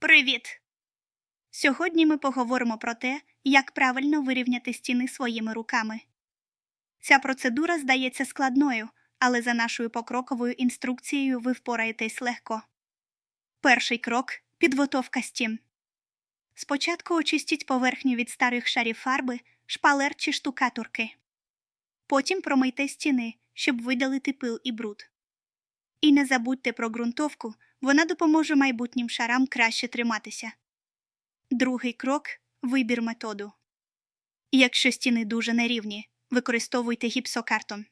Привіт! Сьогодні ми поговоримо про те, як правильно вирівняти стіни своїми руками. Ця процедура здається складною, але за нашою покроковою інструкцією ви впораєтесь легко. Перший крок підготовка стін. Спочатку очистіть поверхню від старих шарів фарби, шпалер чи штукатурки. Потім промийте стіни, щоб видалити пил і бруд. І не забудьте про ґрунтовку, вона допоможе майбутнім шарам краще триматися. Другий крок вибір методу. Якщо стіни дуже нерівні, використовуйте гіпсокартон.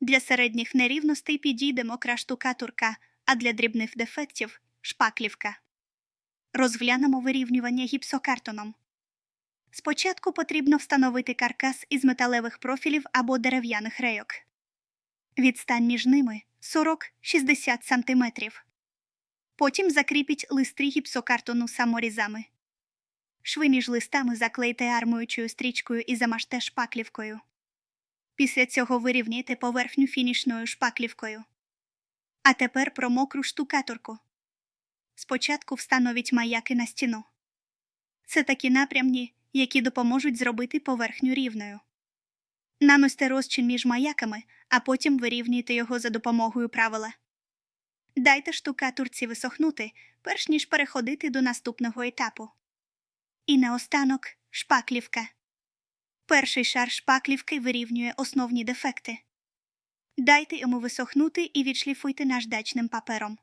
Для середніх нерівностей підійде мокра штукатурка, а для дрібних дефектів шпаклівка. Розглянемо вирівнювання гіпсокартоном. Спочатку потрібно встановити каркас із металевих профілів або дерев'яних рейок. Відстань між ними 40-60 см. Потім закріпіть листи гіпсокартону саморізами. Шви між листами заклейте армуючою стрічкою і замажте шпаклівкою. Після цього вирівняйте поверхню фінішною шпаклівкою. А тепер про мокру штукатурку. Спочатку встановіть маяки на стіну. Це такі напрямні, які допоможуть зробити поверхню рівною. Наносьте розчин між маяками, а потім вирівнюйте його за допомогою правила. Дайте штукатурці висохнути, перш ніж переходити до наступного етапу. І наостанок шпаклівка. Перший шар шпаклівки вирівнює основні дефекти. Дайте йому висохнути і відшліфуйте наждачним папером.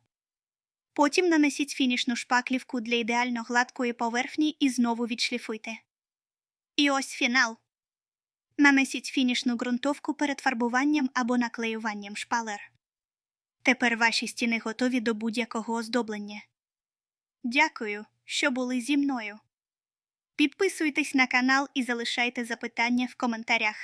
Потім нанесіть фінішну шпаклівку для ідеально гладкої поверхні і знову відшліфуйте. І ось фінал. Нанесіть фінішну ґрунтовку перед фарбуванням або наклеюванням шпалер. Тепер ваші стіни готові до будь-якого оздоблення. Дякую, що були зі мною. Підписуйтесь на канал і залишайте запитання в коментарях.